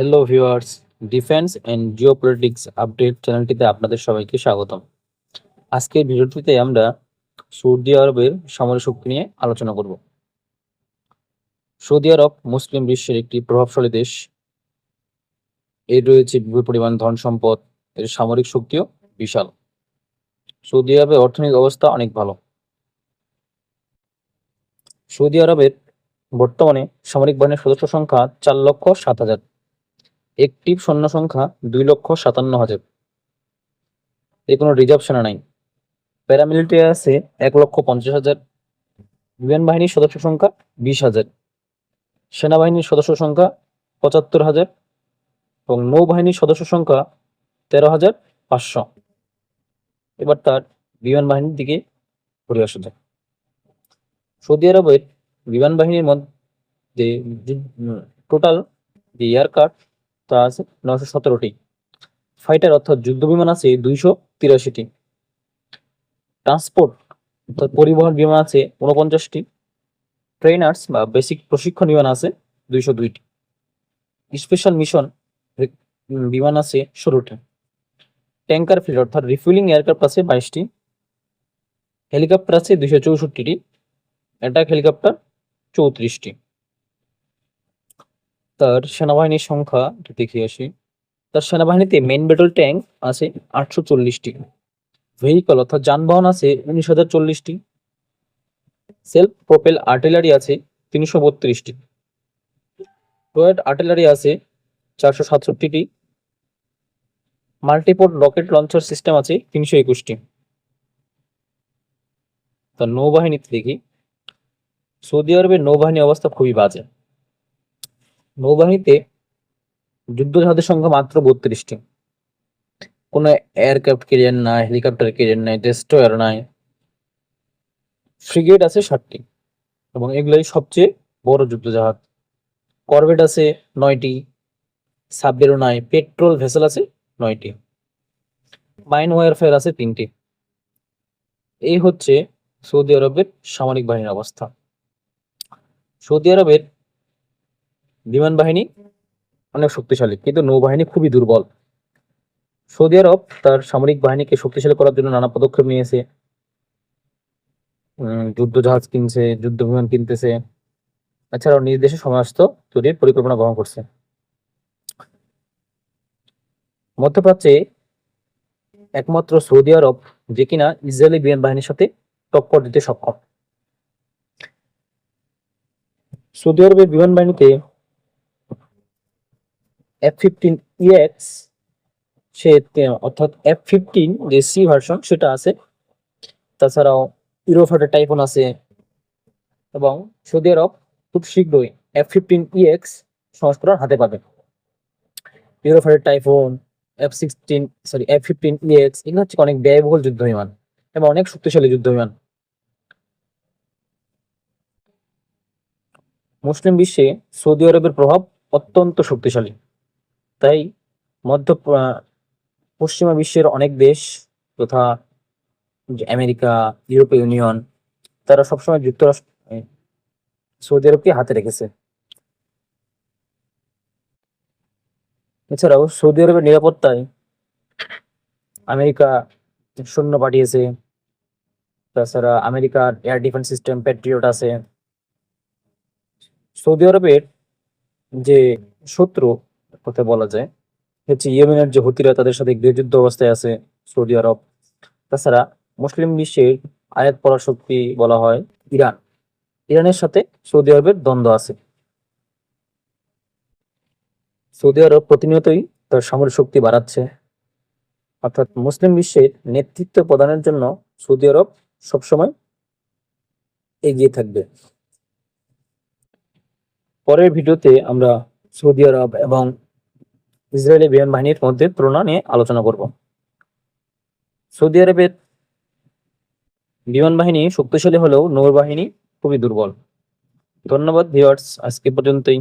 Hello viewers defence and geopolitics update চ্যানেলটিতে আপনাদের সবাইকে স্বাগতম। আজকের ভিডিওটিতে আমরা সৌদি আরবের সামরিক শক্তি নিয়ে আলোচনা করব। সৌদি আরব মুসলিম বিশ্বের একটি প্রভাবশালী দেশ। এর রয়েছে বিপুল পরিমাণ ধন সম্পদ, এর সামরিক শক্তিও বিশাল। সৌদি আরবের অর্থনৈতিক অবস্থা অনেক ভালো। সৌদি আরবের বর্তমানে সামরিক বাহিনীর সদস্য সংখ্যা চার লক্ষ সাত হাজার। একটিভ সৈন্য সংখ্যা দুই লক্ষ সাতান্ন হাজার। এর কোনো রিজার্ভ সেনা নাই। প্যারামিলিটারি আছে এক লক্ষ পঞ্চাশ হাজার। বিমান বাহিনীর সদস্য সংখ্যা বিশ হাজার। সেনাবাহিনীর সদস্য সংখ্যা পঁচাত্তর হাজার এবং নৌবাহিনীর সদস্য সংখ্যা তেরো হাজার পাঁচশো। এবার তার বিমান বাহিনীর দিকে ঘুরে আসা যায় সৌদি আরবের বিমান বাহিনীর মধ্যে টোটাল এয়ারক্রাফট তা আছে নশো সতেরোটি। ফাইটার অর্থাৎ যুদ্ধ বিমান আছে দুইশো তিরাশিটি। ট্রান্সপোর্ট অর্থাৎ পরিবহন বিমান আছে উনপঞ্চাশটি ট্রেনার্স বা বেসিক প্রশিক্ষণ বিমান আছে দুইশো দুইটি। স্পেশাল মিশন বিমান আছে ষোলোটি। ট্যাঙ্কার ফ্লিট অর্থাৎ রিফুইলিং এয়ারক্রাফট আছে বাইশটি। হেলিকপ্টার আছে দুইশো চৌষট্টিটি। অ্যাটাক হেলিকপ্টার চৌত্রিশটি। তার সেনাবাহিনীর সংখ্যা দেখে আসি। তার সেনাবাহিনীতে মেন ব্যাটল ট্যাঙ্ক আছে আটশো চল্লিশটি। ভেহিকল অর্থাৎ যানবাহন আছে উনিশ হাজার চল্লিশটি। সেলফ প্রোপেল আর্টিলারি আছে তিনশো বত্রিশটি। রয়েড আর্টিলারি আছে চারশো সাতষট্টিটি। মাল্টিপোর্ট রকেট লঞ্চার সিস্টেম আছে তিনশো একুশটি। তার নৌবাহিনীতে দেখি। সৌদি আরবের নৌবাহিনী অবস্থা খুবই বাজে। নৌবাহিনীতে যুদ্ধ জাহাজের সংখ্যা মাত্র বত্রিশটি। কোনো এয়ারক্রাফট ক্যারিয়ার নাই হেলিকপ্টার ক্যারিয়ার নাই ডেস্ট্রয়ার নাই। ফ্রিগেট আছে ষাটটি এবং এগুলোই সবচেয়ে বড় যুদ্ধ জাহাজ করভেট আছে নয়টি সাবমেরো নাই পেট্রোল ভেসেল আছে নয়টি। মাইন ওয়ারফেয়ার আছে তিনটি। এই হচ্ছে সৌদি আরবের সামরিক বাহিনীর অবস্থা। সৌদি আরবের বিমান বাহিনী অনেক শক্তিশালী, কিন্তু নৌবাহিনী খুবই দুর্বল। সৌদি আরব তার সামরিক বাহিনীকে শক্তিশালী করার জন্য নানা পদক্ষেপ নিয়েছে। যুদ্ধ জাহাজ কিনছে যুদ্ধ বিমান কিনতেছে। এছাড়াও নিজ দেশে সমস্ত তৈরির পরিকল্পনা গ্রহণ করছে। মধ্যপ্রাচ্যে একমাত্র সৌদি আরব যে কিনা ইসরায়েলি বিমান বাহিনীর সাথে টক্কর দিতে সক্ষম। সৌদি আরবের বিমান বাহিনীতে এফ ফিফটিন ইএক্স সে, অর্থাৎ এফ ফিফটিন যে সি ভার্সন সেটা আছে। তাছাড়াও ইউরোফাটার টাইফোন আছে। এবং সৌদি আরব খুব শীঘ্রই এফ ফিফটিন ইএক্স সংস্করণ হাতে পাবে। Eurofighter Typhoon F sixteen sorry F fifteen EX এগুলো হচ্ছে অনেক ব্যয়বহুল যুদ্ধ বিমান এবং অনেক শক্তিশালী যুদ্ধ বিমান। মুসলিম বিশ্বে সৌদি আরবের প্রভাব অত্যন্ত শক্তিশালী। তাই মধ্য পশ্চিমা বিশ্বের অনেক দেশ তথা আমেরিকা, ইউরোপীয় ইউনিয়ন, তারা সবসময় যুক্তরাষ্ট্র সৌদি আরবকে হাতে রেখেছে। এছাড়াও সৌদি আরবের নিরাপত্তায় আমেরিকা সৈন্য পাঠিয়েছে। তাছাড়া আমেরিকার এয়ার ডিফেন্স সিস্টেম প্যাট্রিয়ট আছে। সৌদি আরবের যে শত্রু কথা বলা যায়। হচ্ছে ইয়েমেনের যে হুতিরা, তাদের সাথে গৃহযুদ্ধ অবস্থায় আছে সৌদি আরব। তাছাড়া মুসলিম বিশ্বের আয়াত পড়া শক্তি বলা হয় ইরান। ইরানের সাথে সৌদি আরবের দ্বন্দ্ব আছে। সৌদি আরব প্রতিনিয়তই তার সামরিক শক্তি বাড়াচ্ছে। অর্থাৎ মুসলিম বিশ্বের নেতৃত্ব প্রদানের জন্য সৌদি আরব সবসময় এগিয়ে থাকবে। পরের ভিডিওতে আমরা সৌদি আরব এবং ইসরায়েলি বিমান বাহিনীর মধ্যে তুলনা নিয়ে আলোচনা করব। সৌদি আরবের বিমান বাহিনী শক্তিশালী হলেও নৌবাহিনী খুবই দুর্বল। ধন্যবাদ ভিওয়ার্স আজকে পর্যন্তই।